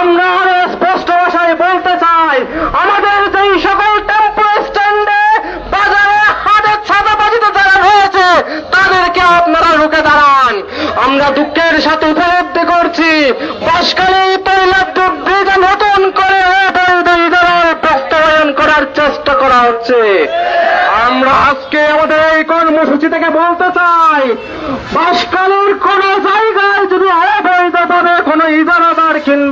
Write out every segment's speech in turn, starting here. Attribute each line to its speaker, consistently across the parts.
Speaker 1: আমরা আরও স্পষ্ট ভাষায় বলতে চাই, আমাদের যেই সকল টেম্পো স্ট্যান্ডে বাজারে হাটের ছাতাবাজিতে যারা রয়েছে তাদেরকে আপনারা রুখে দাঁড়ান। আমরা দুঃখের সাথে উপলব্ধি করছি বাসকালে তৈলাব্দ ব্রিজে নতুন করে বাস্তবায়ন করার চেষ্টা করা হচ্ছে। আমরা আজকে আমাদের এই কর্মসূচি থেকে বলতে চাই, বাসকালের কোন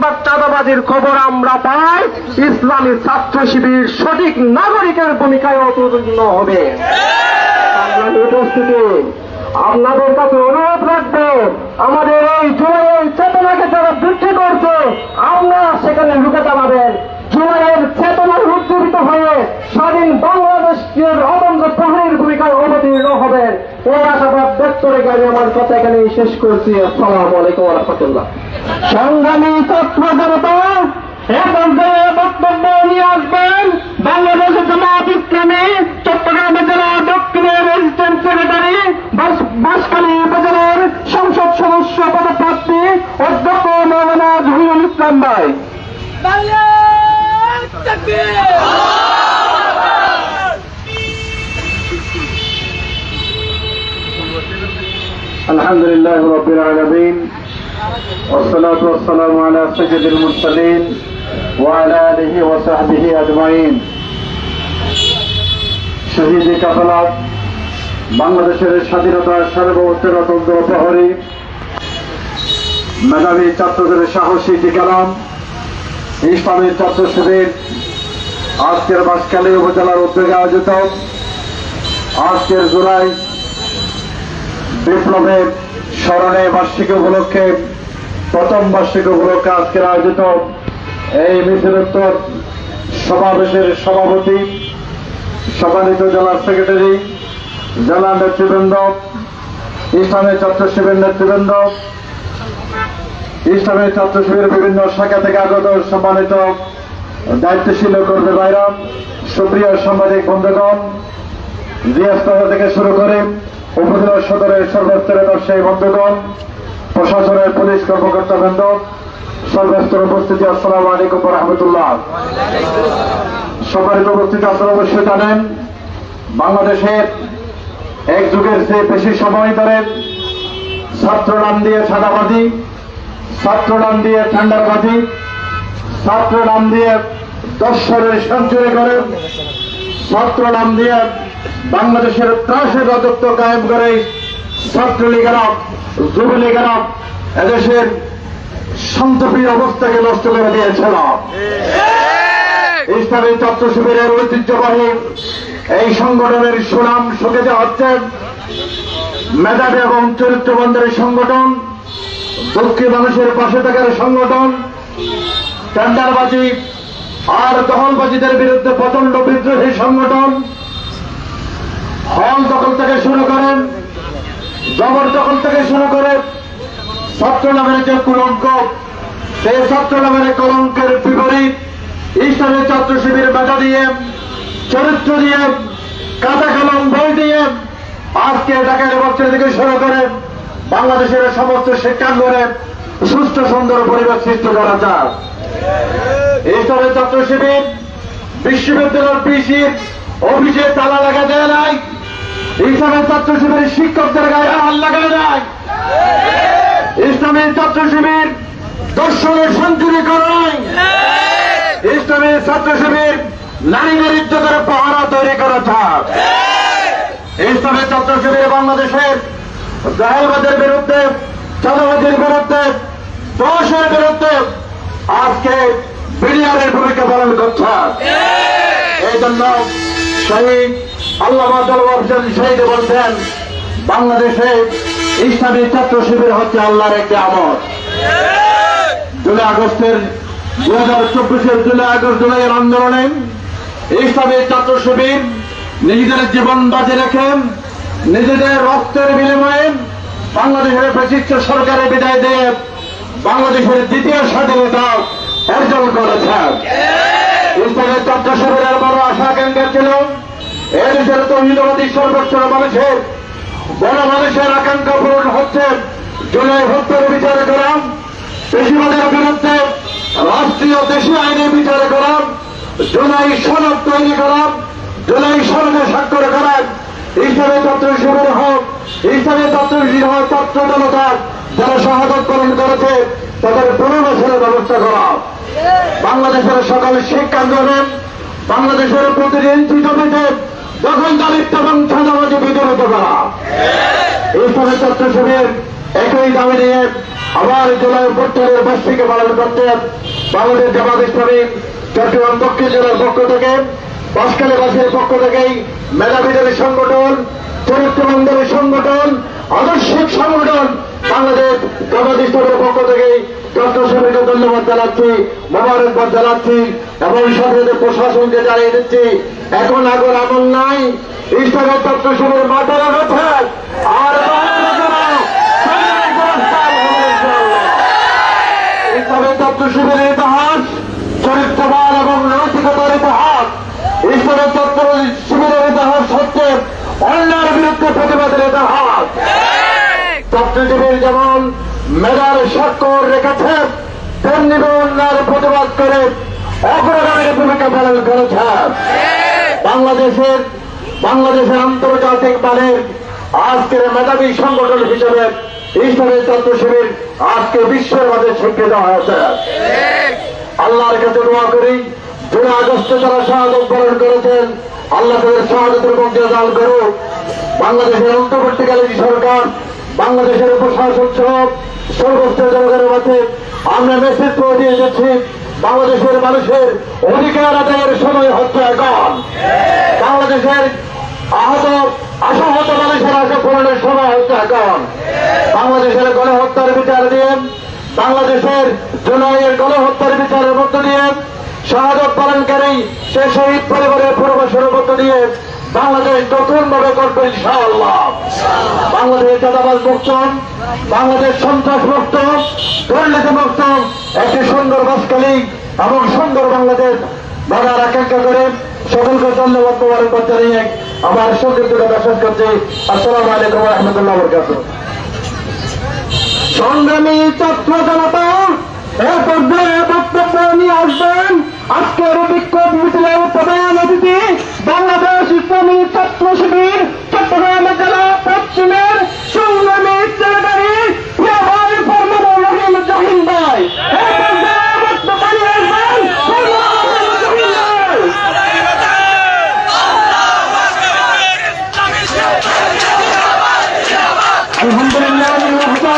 Speaker 1: কিংবা চাঁদাবাজির খবর আমরা পাই, ইসলামী ছাত্র শিবির সঠিক নাগরিকের ভূমিকায় অবতীর্ণ হবে। উপস্থিতি আপনাদের কাছে অনুরোধ রাখব, আমাদের এই জুলাইয়ের চেতনাকে যারা বৃদ্ধি করছে, আমরা সেখানে রুখে দাঁড়াবেন জুলাইয়ের চেতনায় উজ্জীবিত হয়ে স্বাধীন বাংলাদেশের অবন্ধ প্রহরীর ভূমিকায় অবতীর্ণ হবেন। এই আশাবাদ ব্যক্ত রেখে আমি আমার কথা এখানে শেষ করছি। আসসালামু আলাইকুম রহমতুল্লাহ। সংগ্রামী ছাত্র জনতা এ পর্যায়ে বক্তব্য নিয়ে আসবেন বাংলাদেশের জামাত ইসলামী চট্টগ্রাম জেলা দক্ষিণের রেজিস্ট্যান্ট সেক্রেটারি বাসখালী উপজেলার সংসদ সদস্য পদপ্রার্থী অধ্যক্ষ মৌলানা জহিরুল ইসলাম ভাই
Speaker 2: বাংলাদেশ তাকবীর
Speaker 3: الحمد لله رب العالمين والصلاة والسلام على سيد المرسلين وعلى آله وصحبه أجمعين শহীদ কাফালাত বাংলাদেশের স্বাধীনতার সার্বভৌমের তন্ত্র প্রহরী মেধাবী ছাত্রদের সাহসী টিকালাম ইসলামী ছাত্র শিবির আজকের বাসকালী উপজেলার উদ্যোগে আয়োজিত আজকের জুলাই বিপ্লবের স্মরণে বার্ষিকী উপলক্ষে প্রথম বার্ষিক উপলক্ষে আজকের আয়োজিত এই মিছিলোত্তর সমাবেশের সভাপতি, সম্মানিত জেলা সেক্রেটারি, জেলা নেতৃবৃন্দ, ইসলামী ছাত্র শিবির নেতৃবৃন্দ, ইসলামী ছাত্র শিবিরের বিভিন্ন শাখা থেকে আগত সম্মানিত দায়িত্বশীল কর্মী ভাইরা, সুপ্রিয় সাংবাদিক বন্ধুগণ জিয়াস্তলা থেকে শুরু করে উপজেলা সদরের সর্বস্তরের ব্যবসায়ী বন্ধুগণ প্রশাসনের পুলিশ কর্মকর্তা বৃন্দ, সর্বস্তর উপস্থিতি, আসসালামু আলাইকুম রহমতুল্লাহ। সম্মানিত উপস্থিতি, আপনারা অবশ্যই জানেন, বাংলাদেশের এক যুগের চেয়ে বেশি সময় ধরে ছাত্র নাম দিয়ে ছাদাবাজি ছাত্র নাম দিয়ে ঠান্ডারবাজি ছাত্র নাম দিয়ে দর্শনের সঞ্চয় করে, ছাত্র নাম দিয়ে বাংলাদেশের ত্রাসের রাজত্ব কায়েম করে ছাত্রলীগেরা যুবলীগেরা এদেশের শান্তপ্রিয় অবস্থাকে নষ্ট করে দিয়েছিল ইসলামী ছাত্র শিবিরের ঐতিহ্যবাহী এই সংগঠনের সুনাম শোকে হচ্ছে মেধাবী এবং চরিত্রবন্ধের সংগঠন দুঃখী মানুষের পাশে থাকার সংগঠন টেন্ডারবাজি আর দখলবাজিদের বিরুদ্ধে প্রচণ্ড বিদ্রোহী সংগঠন। হল দখল থেকে শুরু করেন জবর দখল থেকে শুরু করে ছাত্র নামের যে কলঙ্ক, সেই ছাত্র নামের কলঙ্কের বিপরীত ইসলামের ছাত্র শিবির মেধা দিয়ে, চরিত্র দিয়ে, কাঁচা কলম, বই দিয়ে আজকে ঢাকার বছর থেকে শুরু করে বাংলাদেশের সমস্ত শিক্ষাঙ্গনে সুস্থ, সুন্দর পরিবেশ সৃষ্টি করা যায়। ঈশ্বরের ছাত্র শিবির বিশ্ববিদ্যালয়ের পিসি অফিসে তালা লাগা দেয় নাই। ইসলামের ছাত্র শিবিরের শিক্ষকদের গায়ে হাল লাগায় নাই ইসলামের ছাত্র শিবির দর্শনের সঞ্চুরি করে ইসলামের ছাত্র শিবির নারী নারীত্ব করে পাহারা তৈরি করেছে ইসলামের ছাত্র শিবির বাংলাদেশের জাহেলবাদের বিরুদ্ধে চাঁদাবাদের বিরুদ্ধে দোষের বিরুদ্ধে আজকে বিরিয়ারের ভূমিকা পালন করছে। এই জন্য শহীদ আল্লাহ শহীদ বলছেন, বাংলাদেশে ইসলামী ছাত্র শিবির হচ্ছে আল্লাহর একটি আমল। জুলাই আগস্টের দু হাজার চব্বিশের জুলাই আগস্ট, জুলাইয়ের আন্দোলনে ইসলামী ছাত্র শিবির নিজেদের জীবন বাজে রেখে, নিজেদের রক্তের বিনিময়ে বাংলাদেশের প্রতিষ্ঠ সরকারের বিদায় দিয়ে বাংলাদেশের দ্বিতীয় স্বাধীনতা অর্জন করেছে ইসলামের ছাত্র শিবিরের বড় আশা আকাঙ্ক্ষা ছিল এদেশের তহিদবাদী সর্বোচ্চ মানুষের বড় মানুষের আকাঙ্ক্ষা পূরণ হচ্ছে। জুলাই হত্যার বিচার করা বেশিবাদের বিরুদ্ধে রাষ্ট্রীয় দেশি আইনের বিচার করান জুলাই সনদ তৈরি করান জুলাই সনদে স্বাক্ষর করান হিসাবে ছাত্র শিবির হোক শিবির হোক ছাত্র জনতা যারা শাহাদত পালন করেছে, তাদের পুনর্বাসনের ব্যবস্থা করা বাংলাদেশের সকল শিক্ষা আন্দোলন, বাংলাদেশের প্রতিটি ইঞ্চি জমিতে দখল দারিদ্র এবং ছাদাবাজি বিতরিত করা এইভাবে ছাত্র শিবির একই দাবি নিয়ে আবার জুলাই অভ্যুত্থানের বার্ষিকী পালন করতে বাংলাদেশ জামাত ইসলামী চট্টগ্রাম দক্ষিণ জেলার পক্ষ থেকে বাসকালীবাসীর পক্ষ থেকেই মেধাবীদের সংগঠন চরিত্রবন্ধের সংগঠন, আদর্শিক সংগঠন বাংলাদেশ জামাত ইসলামের পক্ষ থেকেই ছাত্র সাহেবকে ধন্যবাদ জানাচ্ছি মোবারকবাদ জানাচ্ছি এবং সাথে প্রশাসনকে জানিয়ে দিচ্ছি, এখন আগর আমল নাই। ইসলামের ডক্টর সাহেবের রয়েছে আর ইসলামের ছাত্র শিবিরের ইতিহাস, চরিত্রবান এবং নৈতিকতার ইতিহাস ইসলামের ছাত্র শিবিরের ইতিহাস হচ্ছে অন্যায়ের বিরুদ্ধে প্রতিবাদের ইতিহাস ছাত্রজীবীর যেমন মেধার স্বাক্ষর রেখেছে তেমনি অন্যায়ের প্রতিবাদ করে অগ্রগামীর ভূমিকা পালন করেছে বাংলাদেশের বাংলাদেশের আন্তর্জাতিক মানের আজকের মেধাবী সংগঠন হিসেবে ইসলামের ছাত্র শিবির আজকে বিশ্বের মাঝে স্বীকৃত হয়েছে। আল্লাহর কাছে দোয়া করি জুলাই আগস্টে যারা শাহাদত পালন করেছেন, আল্লাহ তাদের শাহাদতের মধ্যে দান করুক। বাংলাদেশের অন্তর্বর্তীকালীন সরকার বাংলাদেশের প্রশাসন সহ সর্বোচ্চ জনগণের মাঝে আমরা মেসেজ করে দিয়ে যাচ্ছি, বাংলাদেশের মানুষের অধিকার আদায়ের সময় হচ্ছে এখন। বাংলাদেশের আহত, আশাহত মানুষের আশা পূরণের সময় হচ্ছে এখন। বাংলাদেশের গণহত্যার বিচার দিয়ে, বাংলাদেশের জুলাইয়ের গণহত্যার বিচারের মধ্য দিয়ে, শাহাদত পালনকারী সে শহীদ পরিবারের পূর্বাসের মধ্য দিয়ে বাংলাদেশ নতুন ভাবে করবে, ইনশাআল্লাহ। বাংলাদেশ চাঁদাবাজ মুক্ত, বাংলাদেশ সন্ত্রাস মুক্ত, দুর্নীতি মুক্ত, একটি সুন্দর বাসকালী এবং সুন্দর বাংলাদেশ বাধার আকাঙ্ক্ষা করে। সকলকে ধন্যবাদ মোবারকবাদ জানিয়ে আমার সংক্ষিপ্ত কথা শেষ করছি। আসসালামু আলাইকুম রহমতুল্লাহ বরকাত সংগ্রামী ছাত্র জনতা, এ পর্যায়ে বক্তব্য নিয়ে আসবেন আজকের বিক্ষোভ মিছিলের প্রধান অতিথি, বাংলাদেশ ইসলামী ছাত্র শিবির চট্টগ্রাম জেলা পশ্চিমের সংগ্রামী সেক্রেটারি প্রিয় ভাই ফরমান রহিম জাহিন ভাই এ পর্যায়ে বক্তব্য নিয়ে আসবেন ফরমান রহিম জাহিন ভাই।
Speaker 2: الحمد لله وحده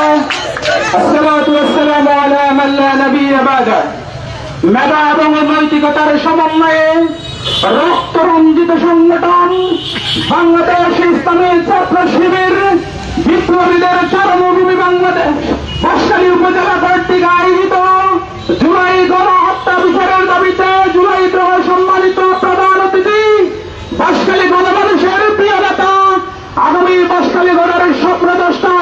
Speaker 2: الصلاة والسلام على من لا نبي بعده মেধা এবং নৈতিকতার সমন্বয়ে রক্তরঞ্জিত সংগঠন বাংলাদেশ ইসলামী ছাত্র শিবির বিপ্লবীদের চরমভূমি বাংলাদেশ। বর্ষালী উপজেলা কর্তৃক আয়োজিত জুলাই গণ হত্যা বিচারের দাবিতে জুলাই গ্রহ সম্মানিত প্রধান অতিথি বাসকালী গণমানুষের প্রিয় নেতা, আগামী বাসকালী গণের স্বপ্নদ্রষ্টা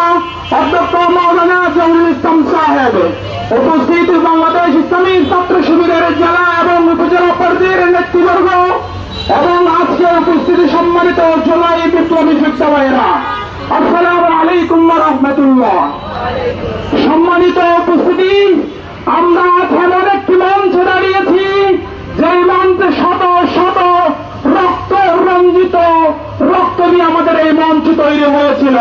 Speaker 2: অধ্যক্ষ মৌলানা জহুরুল ইসলাম সাহেব। উপস্থিত বাংলাদেশ ইসলামী ছাত্র শিবিরের জেলা এবং উপজেলা পর্যায়ের নেতৃবর্গ এবং আজকে উপস্থিতি সম্মানিত জুলাই বিপ্লবী যোদ্ধাবাইরা আসসালামু আলাইকুম রহমতুল্লাহ। সম্মানিত উপস্থিতি, আমরা এমন একটি মঞ্চে দাঁড়িয়েছি যে মঞ্চে শত শত রক্ত রঞ্জিত রক্ত দিয়ে আমাদের এই মঞ্চ তৈরি হয়েছিল।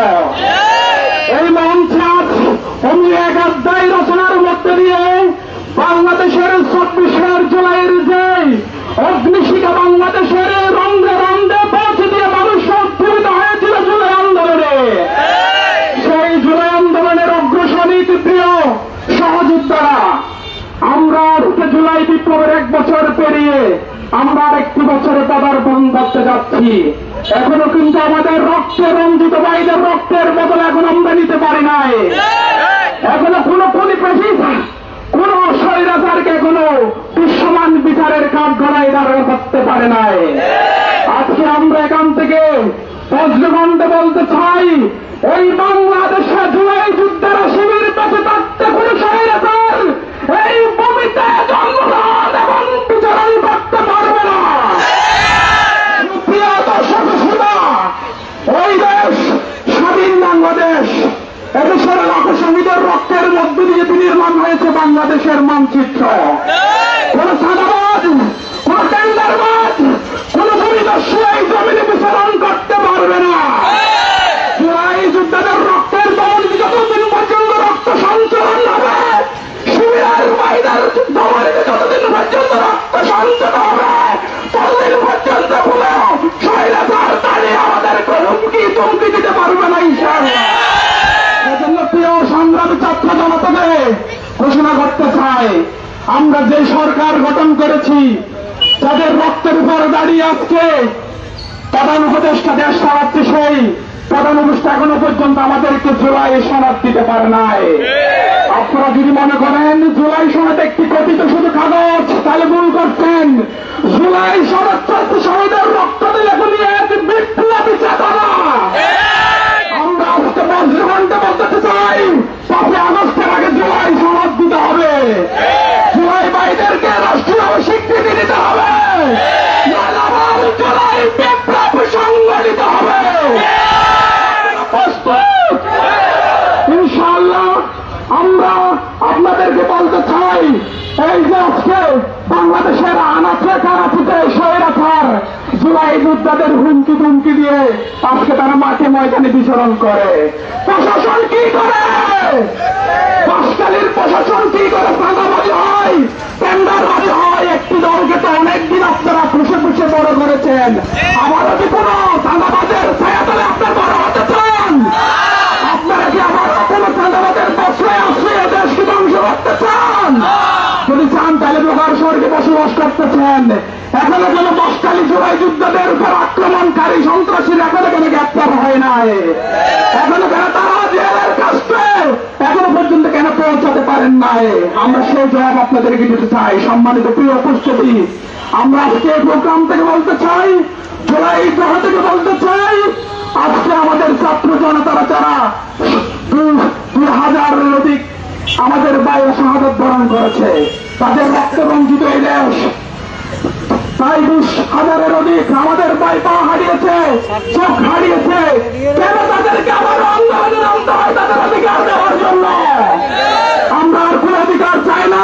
Speaker 2: বিপ্লবের এক বছর পেরিয়ে আমরা একটি বছরে পদার্পণ করতে যাচ্ছি। এখনও কিন্তু আমাদের রক্তে রঞ্জিত ভাইদের রক্তের বদল এখন আমরা নিতে পারি নাই। এখনও কোনো পেশি কোন স্বৈরাচারকে কোনো বিশ্বমান বিচারের কাঠ গলায় দাঁড়ানো করতে পারে নাই। আজকে আমরা এখান থেকে বজ্রগণ্ডে বলতে চাই, এই বাংলাদেশে চাই আমরা যে সরকার গঠন করেছি, তাদের রক্তের উপর দাঁড়িয়ে আজকে প্রধান উপদেষ্টা দেশ চালাচ্ছে সেই প্রধান উপদেষ্টা এখনও পর্যন্ত আমাদেরকে জুলাই সনদ দিতে পারে নাই। আপনারা যদি মনে করেন, জুলাই সনদ একটি কথিত শুধু কাগজ, তাহলে ভুল করছেন। জুলাই সনদ শহীদের রক্ত দিলে নিয়ে এক বিপ্লবী চেতনা। আমরা আজকে বজ্র ঘণ্টা বলতে চাই পাঁচই জুলাই যোদ্ধাদের হুমকি ধুমকি দিয়ে আজকে তারা মাঠে ময়দানে বিচরণ করে। প্রশাসন কি করে? পাঁচকালীর প্রশাসন কি করে সাদাবাজি হয়? টেন্ডারবাজি হয়, একটি দলকে তো অনেকদিন আপনারা খুশে খুশে বড় করেছেন। আবারও কি কোনো সাদাবাজের বসবাস করতেছেন এখনও কোন বস্তালি জোড়াই যুদ্ধদের উপর আক্রমণকারী সন্ত্রাসীর এখনও কেন গ্রেপ্তার হয় নাই। এখনও কেন তারা জেলের কাছে এখনও পর্যন্ত কেন পৌঁছাতে পারেন আমরা সেই জবাব দিতে চাই। সম্মানিত প্রিয় উপস্থিতি, আমরা আজকে প্রোগ্রাম থেকে বলতে চাই, জুলাই থেকে বলতে চাই, আজকে আমাদের ছাত্র জনতারা যারা দুই হাজারের অধিক আমাদের বাইরে শাহাদত বরণ করেছে। তাদের রক্ত রঞ্জিত এই দেশ। প্রায় বিশ হাজারের অধিক আমাদের ভাই পা হারিয়েছে, চোখ হারিয়েছে। কেন তাদেরকে আবার আন্দোলনে নামতে হয় তাদের অধিকার দেওয়ার জন্য? আমরা আর কোন অধিকার চাই না।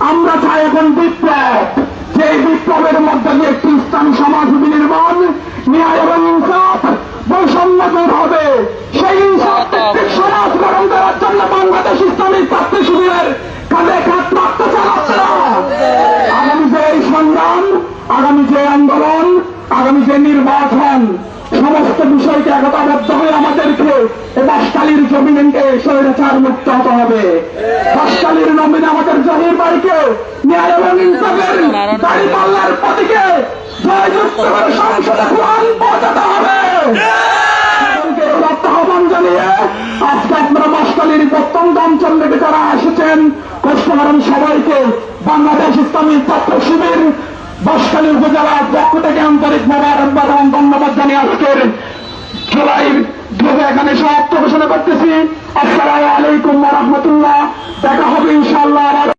Speaker 2: আমরা চাই এখন বিপ্লব। যে বিপ্লবের মধ্যে দিয়ে ইসলামী সমাজ বিনির্মাণ, ন্যায় এবং ইনসাফ বৈষম্য দূর হবে। বাসকালীর জমিনকে স্বৈরাচার মুক্ত হতে হবে। বাসকালীর নমিনে আমাদের জহির বাড়িকে ন্যায় এবং ইনসাফের দাড়ি পাল্লার জয়যুক্ত সংসদে পৌঁছাতে হবে। পক্ষ থেকে আন্তরিক ধন্যবাদ জানিয়ে আজকের জুলাই এখানে সব ঘোষণা করতেছি। আসসালামু আলাইকুম রহমতুল্লাহ। দেখা হবে ইনশাআল্লাহ